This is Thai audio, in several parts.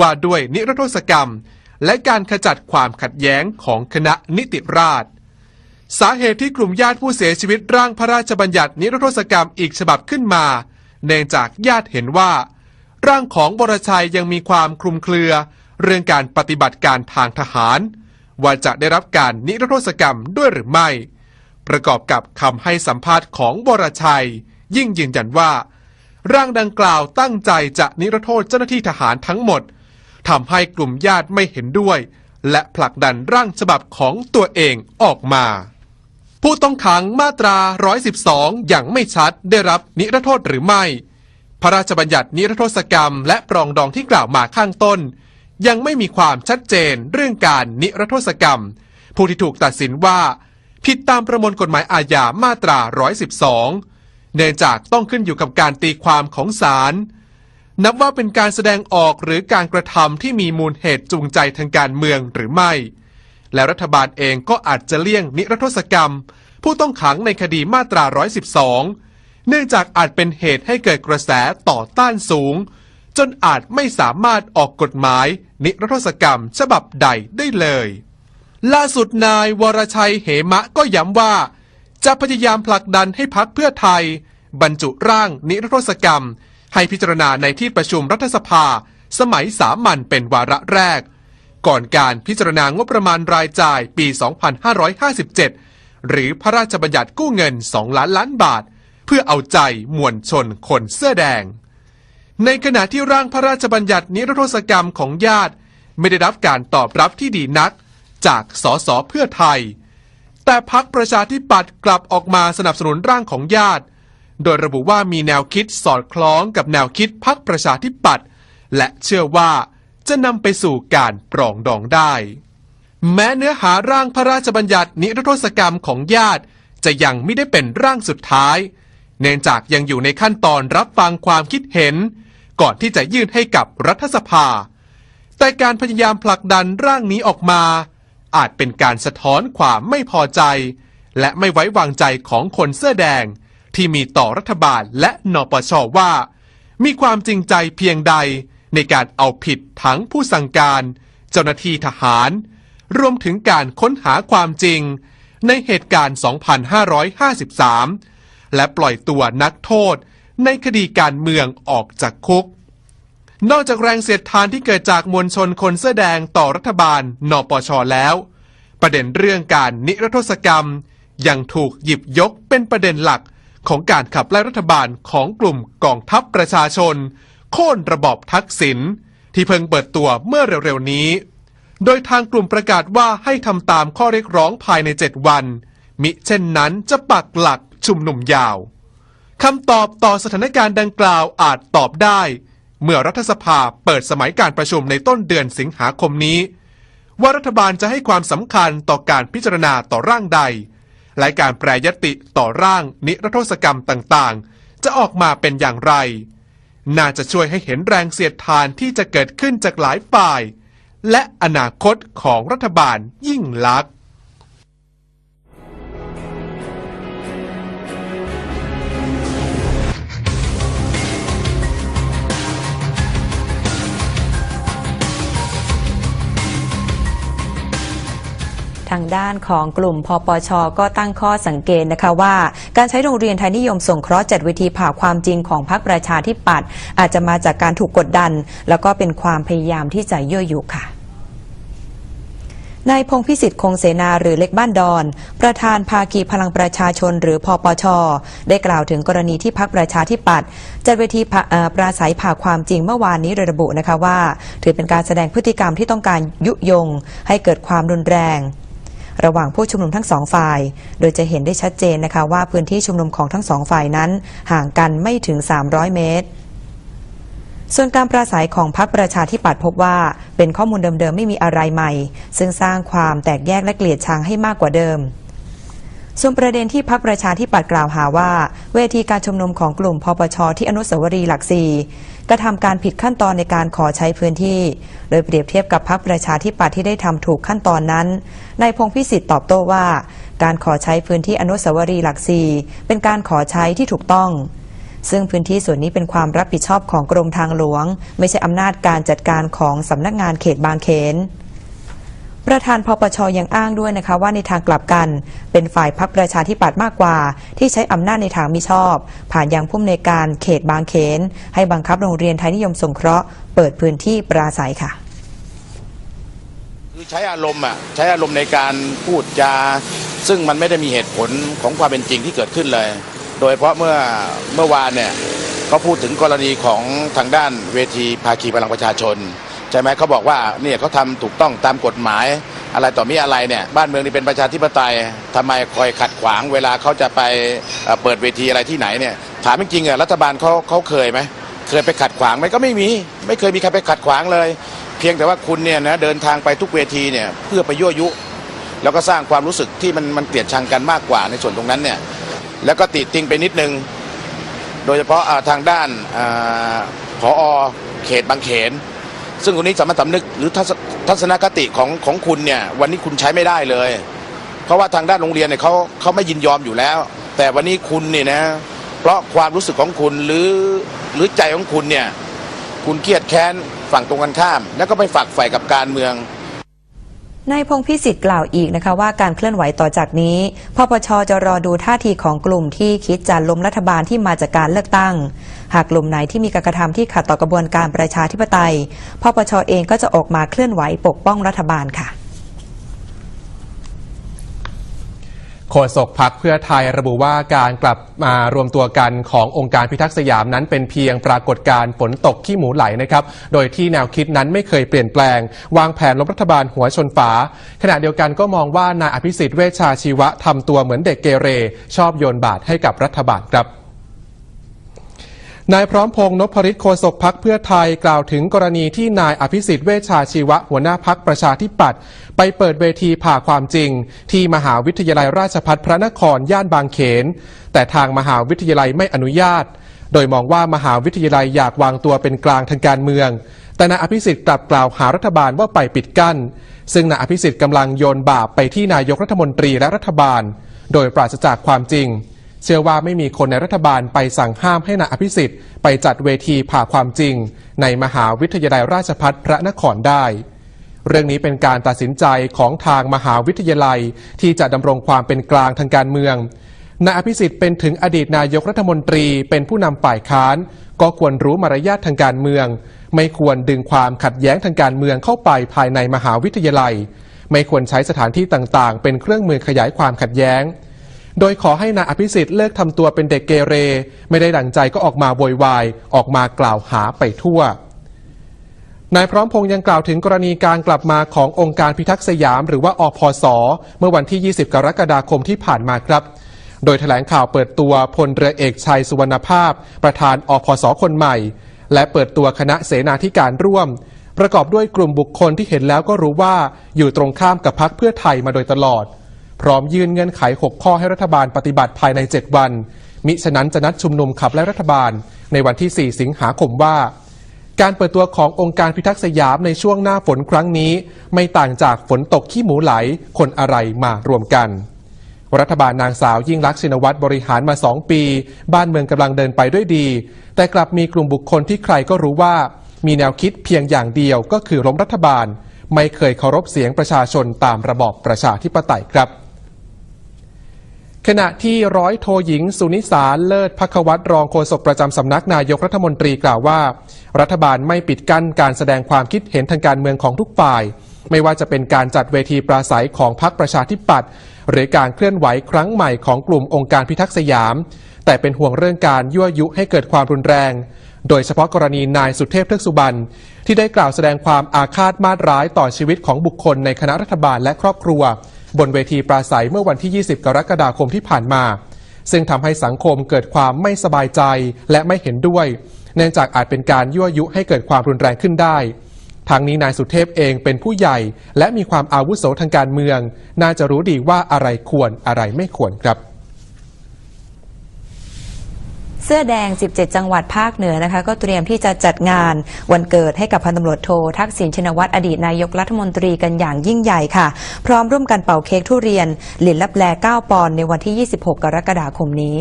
ว่าด้วยนิรโทษกรรม และการขจัดความขัดแย้งของคณะนิติราษฎรสาเหตุที่กลุ่มญาติผู้เสียชีวิตร่างพระราชบัญญัตินิรโทษกรรมอีกฉบับขึ้นมา เนื่องจากญาติเห็นว่า ร่างของบรชัยยังมีความคลุมเครือ เรื่องการปฏิบัติการทางทหาร ว่าจะได้รับการนิรโทษกรรมด้วยหรือไม่ ประกอบกับคำให้สัมภาษณ์ของบรชัย ยิ่งยืนยันว่า ร่างดังกล่าวตั้งใจจะนิรโทษเจ้าหน้าที่ทหารทั้งหมด ทำให้กลุ่มญาติไม่เห็นด้วย และผลักดันร่างฉบับของตัวเองออกมา ผู้ต้องขังมาตรา 112 อย่างไม่ชัดได้รับนิรโทษหรือไม่ พระราชบัญญัตินิรโทษกรรม และปรองดองที่กล่าวมาข้างต้น ยังไม่มีความชัดเจนเรื่องการนิรโทษกรรม ผู้ที่ถูกตัดสินว่า ผิดตามประมวลกฎหมายอาญามาตรา 112 เนื่องจากต้องขึ้นอยู่กับการตีความของศาล นับว่าเป็นการแสดงออกหรือการกระทำที่มีมูลเหตุจูงใจทางการเมืองหรือไม่ และรัฐบาลเองก็อาจจะเลี่ยงนิรโทษกรรม ผู้ต้องขังในคดีมาตรา 112 เนื่องจากอาจเป็นเหตุให้เกิดกระแสต่อต้านสูง จนอาจไม่สามารถออกกฎหมาย นิรโทษกรรมฉบับใดได้เลย ล่าสุดนายวรชัยเหมะก็ย้ำว่า จะพยายามผลักดันให้พักเพื่อไทย บรรจุร่างนิรโทษกรรม ให้พิจารณาในที่ประชุมรัฐสภา สมัยสามัญเป็นวาระแรก ก่อนการพิจารณางบประมาณรายจ่ายปี 2557 หรือพระราชบัญญัติกู้เงิน 2 ล้านล้านบาท เพื่อเอาใจมวลชนคนเสื้อแดง ในขณะที่ร่างพระราชบัญญัตินิรโทษกรรมของญาติ ไม่ได้รับการตอบรับที่ดีนัก จากสสเพื่อไทย แต่พักประชาธิปัตย์กลับออกมาสนับสนุนร่างของญาติ โดยระบุว่ามีแนวคิดสอดคล้องกับแนวคิดพักประชาธิปัตย์และเชื่อว่าจะนำไปสู่การปรองดองได้ แม้เนื้อหาร่างพระราชบัญญัตินิรโทษกรรมของญาติ จะยังไม่ได้เป็นร่างสุดท้าย เนื่องจากยังอยู่ในขั้นตอนรับฟังความคิดเห็น ก่อนที่จะยื่นให้กับรัฐสภา แต่การพยายามผลักดันร่างนี้ออกมา อาจเป็นการสะท้อนความไม่พอใจ และไม่ไว้วางใจของคนเสื้อแดง ที่มีต่อรัฐบาลและนปชว่า มีความจริงใจเพียงใดในการเอาผิดทั้งผู้สั่งการ เจ้าหน้าที่ทหาร รวมถึงการค้นหาความจริง ในเหตุการณ์ 2553 และปล่อยตัวนักโทษในคดีการเมืองออกจากคุก นอกจากแรงเสียดทานที่เกิดจากมวลชนคนเสื้อแดงต่อรัฐบาล นปชแล้ว ประเด็นเรื่องการนิรโทษกรรม ยังถูกหยิบยกเป็นประเด็นหลัก ของการขับไล่รัฐบาลของกลุ่มกองทัพประชาชน โค่นระบอบทักษิณที่เพิ่งเปิดตัวเมื่อเร็วๆนี้ โดยทางกลุ่มประกาศว่าให้ทำตามข้อเรียกร้องภายใน 7 วัน มิเช่นนั้นจะปักหลักชุมนุมยาวคำตอบต่อสถานการณ์ดังกล่าวอาจตอบได้ เมื่อรัฐสภาเปิดสมัยการประชุมในต้นเดือนสิงหาคมนี้ ว่ารัฐบาลจะให้ความสำคัญต่อการพิจารณาต่อร่างใด และการแปรยติต่อร่างนิรโทษกรรมต่างๆ จะออกมาเป็นอย่างไร น่าจะช่วยให้เห็นแรงเสียดทานที่จะเกิดขึ้นจากหลายฝ่าย และอนาคตของรัฐบาลยิ่งลักษณ์ ทางด้านของกลุ่มพปช ก็ตั้งข้อสังเกตนะคะว่า การใช้โรงเรียนไทยนิยมส่งเคราะห์จัดเวทีผ่าความจริงของพรรคประชาธิปัตย์อาจจะมาจากการถูกกดดัน แล้วก็เป็นความพยายามที่จะยั่วยุค่ะนายพงพิสิทธิ์คงเสนาหรือเล็กบ้านดอน ประธานภาคีพลังประชาชนหรือพอปช ได้กล่าวถึงกรณีที่พักประชาธิปัตย์จัดเวทีปราศัยผ่าความจริงเมื่อวานนี้โดยระบุนะคะว่า ถือเป็นการแสดงพฤติกรรมที่ต้องการยุยง ให้เกิดความรุนแรง ระหว่างผู้ชุมนุมทั้งสองฝ่าย โดยจะเห็นได้ชัดเจนนะคะว่าพื้นที่ชุมนุมของทั้งสองฝ่ายนั้น ห่างกันไม่ถึง 300 เมตรส่วนการปราศัยของพรรคประชาธิปัตย์พบว่า เป็นข้อมูลเดิมๆไม่มีอะไรใหม่ ซึ่งสร้างความแตกแยกและเกลียดชังให้มากกว่าเดิม ส่วนประเด็นที่พรรคประชาธิปัตย์กล่าวหาว่า เวทีการชุมนุมของกลุ่มพปชที่อนุสาวรีย์หลักสี่ กระทำการผิดขั้นตอนในการขอใช้พื้นที่ โดยเปรียบเทียบกับพรรคประชาธิปัตย์ที่ได้ทำถูกขั้นตอนนั้นนายพงพิสิทธิ์ตอบโต้ว่า การขอใช้พื้นที่อนุสาวรีย์หลักสี่เป็นการขอใช้ที่ถูกต้องซึ่งพื้นที่ส่วนนี้เป็นความรับผิดชอบของกรมทางหลวง ไม่ใช่อำนาจการจัดการของสำนักงานเขตบางเขน ประธานพปชยังอ้างด้วยนะคะว่าในทางกลับกัน เป็นฝ่ายพักประชาธิปัตย์มากกว่า ที่ใช้อำนาจในทางมิชอบ ผ่านยังผู้อำนวยการเขตบางเขน ให้บังคับโรงเรียนไทยนิยมสงเคราะห์เปิดพื้นที่ปราศัยค่ะคือใช้อารมณ์อะใช้อารมณ์ในการพูดจาซึ่งมันไม่ได้มีเหตุผลของความเป็นจริงที่เกิดขึ้นเลย โดยเฉพาะเมื่อเมื่อวานเนี่ยเขาพูดถึงกรณีของทางด้านเวทีภาคีพลังประชาชน ใช่ไหมเขาบอกว่าเนี่ยเขาทำถูกต้องตามกฎหมาย อะไรต่อมีอะไรเนี่ยบ้านเมืองนี่เป็นประชาธิปไตยทำไมคอยขัดขวางเวลาเขาจะไปเปิดเวทีอะไรที่ไหนเนี่ยถามจริงๆอะรัฐบาลเขาเขาเคยไหมเคยไปขัดขวางไหมก็ไม่มี ไม่เคยมีใครไปขัดขวางเลย เพียงแต่ว่าคุณเนี่ยนะเดินทางไปทุกเวทีเนี่ยเพื่อไปยั่วยุ แล้วก็สร้างความรู้สึกที่มันมันเกลียดชังกันมากกว่าในส่วนตรงนั้นเนี่ยแล้วก็ติดติงไปนิดนึง โดยเฉพาะทางด้านออเขตบางเขน ซึ่งตรงนี้สามารถสำนึกหรือทัศทัศนคติของของคุณเนี่ยวันนี้คุณใช้ไม่ได้เลย เพราะว่าทางด้านโรงเรียนเนี่ยเขาเขาไม่ยินยอมอยู่แล้ว แต่วันนี้คุณเนี่ยนะ เพราะความรู้สึกของคุณหรือหรือใจของคุณเนี่ยคุณเครียดแค้นฝั่งตรงกันข้าม แล้วก็ไปฝักใฝ่กับการเมือง นายพงพิสิทธิ์กล่าวอีกนะคะว่าการเคลื่อนไหวต่อจากนี้พปชจะรอดูท่าทีของกลุ่มที่คิดจะล้มรัฐบาลที่มาจากการเลือกตั้ง หากกลุ่มไหนที่มีการกระทำที่ขัดต่อกระบวนการประชาธิปไตยพปชเองก็จะออกมาเคลื่อนไหวปกป้องรัฐบาลค่ะ โฆษกพักเพื่อไทยระบุว่าการกลับมารวมตัวกันขององค์การพิทักษ์สยามนั้นเป็นเพียงปรากฏการณ์ฝนตกขี้หมูไหลนะครับ โดยที่แนวคิดนั้นไม่เคยเปลี่ยนแปลง วางแผนล้มรัฐบาลหัวชนฝา ขณะเดียวกันก็มองว่านายอภิสิทธิ์เวชชาชีวะทำตัวเหมือนเด็กเกเร ชอบโยนบาตรให้กับรัฐบาลครับ นายพร้อมพงษ์นพริตโฆษกพักเพื่อไทยกล่าวถึงกรณีที่นายอภิสิทธิ์เวชชาชีวะหัวหน้าพักประชาธิปัตย์ไปเปิดเวทีผ่าความจริง ที่มหาวิทยาลัยราชภัฏพระนครย่านบางเขน แต่ทางมหาวิทยาลัยไม่อนุญาต โดยมองว่ามหาวิทยาลัยอยากวางตัวเป็นกลางทางการเมือง แต่นายอภิสิทธิ์กลับกล่าวหารัฐบาลว่าไปปิดกั้น ซึ่งนายอภิสิทธิ์กำลังโยนบาปไปที่นายกรัฐมนตรีและรัฐบาล โดยปราศจากความจริง เชื่อว่าไม่มีคนในรัฐบาลไปสั่งห้ามให้นายอภิสิทธิ์ ไปจัดเวทีผ่าความจริง ในมหาวิทยาลัยราชภัฏพระนครได้ เรื่องนี้เป็นการตัดสินใจของทางมหาวิทยาลัย ที่จะดำรงความเป็นกลางทางการเมืองนายอภิสิทธิ์เป็นถึงอดีตนายกรัฐมนตรีเป็นผู้นำฝ่ายค้าน ก็ควรรู้มารยาททางการเมือง ไม่ควรดึงความขัดแย้งทางการเมืองเข้าไปภายในมหาวิทยาลัย ไม่ควรใช้สถานที่ต่างๆ เป็นเครื่องมือขยายความขัดแย้ง โดยขอให้นายอภิสิทธิ์เลิกทำตัวเป็นเด็กเกเร ไม่ได้ดังใจก็ออกมาโวยวาย ออกมากล่าวหาไปทั่วนายพร้อมพงษ์ยังกล่าวถึงกรณีการกลับมาขององค์การพิทักษ์สยาม หรือว่าอพส เมื่อวันที่ 20 กรกฎาคมที่ผ่านมาครับ โดยแถลงข่าวเปิดตัวพลเรือเอกชัยสุวรรณภาพ ประธานอพส คนใหม่ และเปิดตัวคณะเสนาธิการร่วม ประกอบด้วยกลุ่มบุคคลที่เห็นแล้วก็รู้ว่าอยู่ตรงข้ามกับพักเพื่อไทยมาโดยตลอด พร้อมยื่นเงื่อนไข 6 ข้อให้รัฐบาลปฏิบัติภายใน 7 วัน มิฉะนั้นจะนัดชุมนุมขับไล่รัฐบาลในวันที่ 4 สิงหาคมว่า การเปิดตัวขององค์การพิทักษ์สยามในช่วงหน้าฝนครั้งนี้ ไม่ต่างจากฝนตกขี้หมูไหลคนอะไรมารวมกันรัฐบาลนางสาวยิ่งลักษณ์ชินวัตรบริหารมา2ปี บ้านเมืองกำลังเดินไปด้วยดี แต่กลับมีกลุ่มบุคคลที่ใครก็รู้ว่า มีแนวคิดเพียงอย่างเดียวก็คือล้มรัฐบาล ไม่เคยเคารพเสียงประชาชนตามระบอบประชาธิปไตยครับ ขณะที่ร้อยโทหญิง สุนิสาเลิศพักวัตรรองโฆษกประจำสำนักนายกรัฐมนตรีกล่าวว่า รัฐบาลไม่ปิดกั้นการแสดงความคิดเห็นทางการเมืองของทุกฝ่าย ไม่ว่าจะเป็นการจัดเวทีปราศัยของพรรคประชาธิปัตย์หรือการเคลื่อนไหวครั้งใหม่ของกลุ่มองค์การพิทักษ์สยาม แต่เป็นห่วงเรื่องการยั่วยุให้เกิดความรุนแรง โดยเฉพาะกรณีนายสุเทพเทือกสุบรรณที่ได้กล่าวแสดงความอาฆาตมาตร้ายต่อชีวิตของบุคคลในคณะรัฐบาลและครอบครัว บนเวทีปราศัยเมื่อวันที่ 20 กรกฎาคมที่ผ่านมา ซึ่งทำให้สังคมเกิดความไม่สบายใจและไม่เห็นด้วย เนื่องจากอาจเป็นการยั่วยุให้เกิดความรุนแรงขึ้นได้ทางนี้นายสุเทพเองเป็นผู้ใหญ่ และมีความอาวุโสทางการเมือง น่าจะรู้ดีว่าอะไรควรอะไรไม่ควรครับ เสื้อแดง 17 จังหวัดภาคเหนือนะคะ ก็เตรียมที่จะจัดงานวันเกิดให้กับพันตำรวจโททักษิณชินวัตรอดีตนายกรัฐมนตรีกันอย่างยิ่งใหญ่ค่ะ พร้อมร่วมกันเป่าเค้กทุเรียน หลินลับแล 9 ปอนด์ในวันที่ 26 กรกฎาคมนี้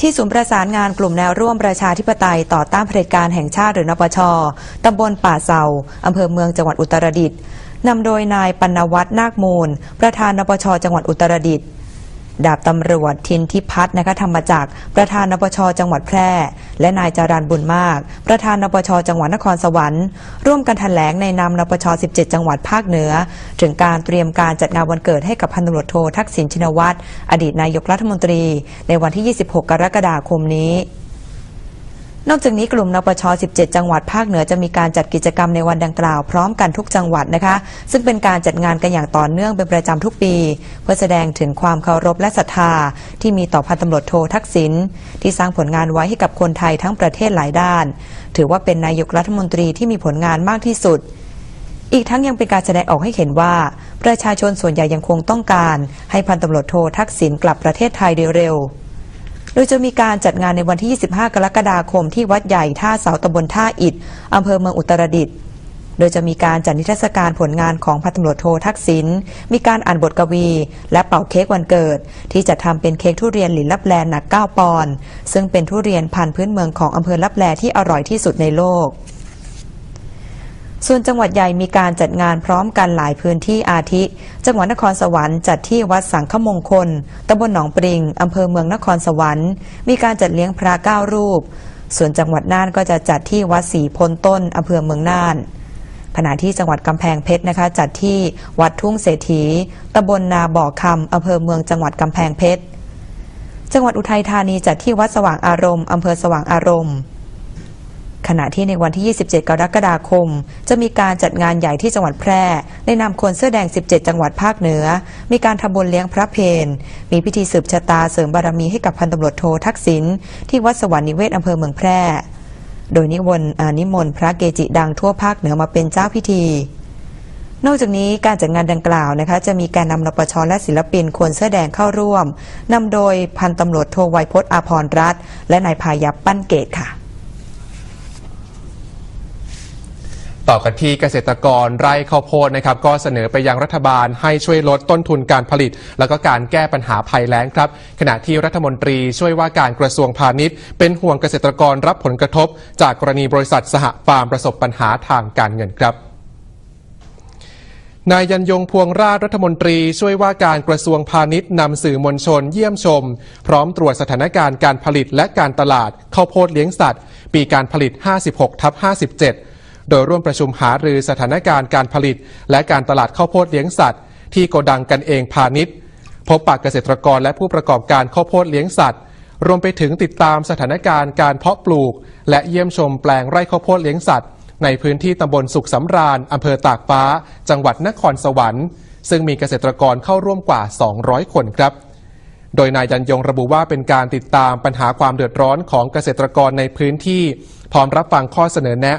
ที่ศูนย์ประสานงานกลุ่มแนวร่วมประชาธิปไตยต่อต้านเผด็จการแห่งชาติหรือนปช ตำบลป่าเซาอำเภอเมืองจังหวัดอุตรดิตถ์นำโดยนายปัณวัฒน์นาคมูล ประธานนปช จังหวัดอุตรดิตถ์ ดาบตำรวจทินทิพัฒน์นะคะธรรมจักรประธานนปชจังหวัดแพร่ และนายจารันบุญมาก ประธานนปชจังหวัดนครสวรรค์ ร่วมกันแถลงในนามนปช 17 จังหวัดภาคเหนือ ถึงการเตรียมการจัดงานวันเกิดให้กับพันตำรวจโททักษิณชินวัตรอดีตนายกรัฐมนตรี ในวันที่ 26 กรกฎาคมนี้ นอกจากนี้กลุ่มนปช 17 จังหวัดภาคเหนือจะมีการจัดกิจกรรมในวันดังกล่าวพร้อมกันทุกจังหวัดนะคะ ซึ่งเป็นการจัดงานกันอย่างต่อเนื่องเป็นประจำทุกปี เพื่อแสดงถึงความเคารพและศรัทธา ที่มีต่อพันตำรวจโททักษิณที่สร้างผลงานไว้ให้กับคนไทยทั้งประเทศหลายด้าน ถือว่าเป็นนายกรัฐมนตรีที่มีผลงานมากที่สุดอีกทั้งยังเป็นการแสดงออกให้เห็นว่า ประชาชนส่วนใหญ่ยังคงต้องการ ให้พันตำรวจโททักษิณกลับประเทศไทยโดยเร็ว โดยจะมีการจัดงานในวันที่ 25 กรกฎาคมที่วัดใหญ่ท่าเสาตำบลท่าอิดอำเภอเมืองอุตรดิตถ์โดยจะมีการจัดนิทรรศการผลงานของพันตำรวจโททักษิณ มีการอ่านบทกวี และเป่าเค้กวันเกิด ที่จะทำเป็นเค้กทุเรียนหลินลับแลหนัก 9 ปอนด์ซึ่งเป็นทุเรียนพันธุ์พื้นเมืองของอำเภอลับแลที่อร่อยที่สุดในโลก ส่วนจังหวัดใหญ่มีการจัดงานพร้อมกันหลายพื้นที่อาทิ จังหวัดนครสวรรค์จัดที่วัดสังฆมงคลตำบลหนองปริงอำเภอเมืองนครสวรรค์ มีการจัดเลี้ยงพระเก้ารูป ส่วนจังหวัดน่านก็จะจัดที่วัดศรีพลต้นอำเภอเมืองน่านขณะที่จังหวัดกำแพงเพชรนะคะ จัดที่วัดทุ่งเศรษฐีตำบลนาบ่อคำอำเภอเมืองจังหวัดกำแพงเพชร จังหวัดอุทัยธานีจัดที่วัดสว่างอารมณ์อำเภอสว่างอารมณ์ ขณะที่ในวันที่ 27 กรกฎาคม จะมีการจัดงานใหญ่ที่จังหวัดแพร่ ในนามคนเสื้อแดง 17 จังหวัดภาคเหนือ มีการทำบุญเลี้ยงพระเพนมีพิธีสืบชะตาเสริมบารมีให้กับพันตำรวจโททักษิณที่วัดสวรรค์นิเวศอำเภอเมืองแพร่ โดยนิมนต์อ่านิมนต์พระเกจิดังทั่วภาคเหนือมาเป็นเจ้าพิธีนอกจากนี้การจัดงานดังกล่าวนะคะจะมีการนำนปชและศิลปินคนเสื้อแดงเข้าร่วมนำโดยพันตำรวจโทไวยพจน์อาภรรัตน์และนายพายับปั้นเกตค่ะ ต่อกันที่เกษตรกรไร่ข้าวโพดนะครับก็เสนอไปยังรัฐบาลให้ช่วยลดต้นทุนการผลิต แล้วก็การแก้ปัญหาภัยแล้งครับ ขณะที่รัฐมนตรีช่วยว่าการกระทรวงพาณิชย์ เป็นห่วงเกษตรกรรับผลกระทบ จากกรณีบริษัทสหฟาร์มประสบปัญหาทางการเงินครับนายยันยงพวงราชรัฐมนตรีช่วยว่าการกระทรวงพาณิชย์นำสื่อมวลชนเยี่ยมชม พร้อมตรวจสถานการณ์การผลิตและการตลาดข้าวโพดเลี้ยงสัตว์ ปีการผลิต 56ทับ57 โดยร่วมประชุมหารือสถานการณ์การผลิต และการตลาดข้าวโพดเลี้ยงสัตว์ ที่โกดังกันเองพาณิชย์ พบปะเกษตรกรและผู้ประกอบการข้าวโพดเลี้ยงสัตว์ รวมไปถึงติดตามสถานการณ์การเพาะปลูก และเยี่ยมชมแปลงไร่ข้าวโพดเลี้ยงสัตว์ ในพื้นที่ตำบลสุขสำราญอำเภอตากฟ้า จังหวัดนครสวรรค์ซึ่งมีเกษตรกรเข้าร่วมกว่า 200 คนครับ โดยนายยันยงระบุว่าเป็นการติดตามปัญหาความเดือดร้อนของเกษตรกรในพื้นที่ พร้อมรับฟังข้อเสนอแนะ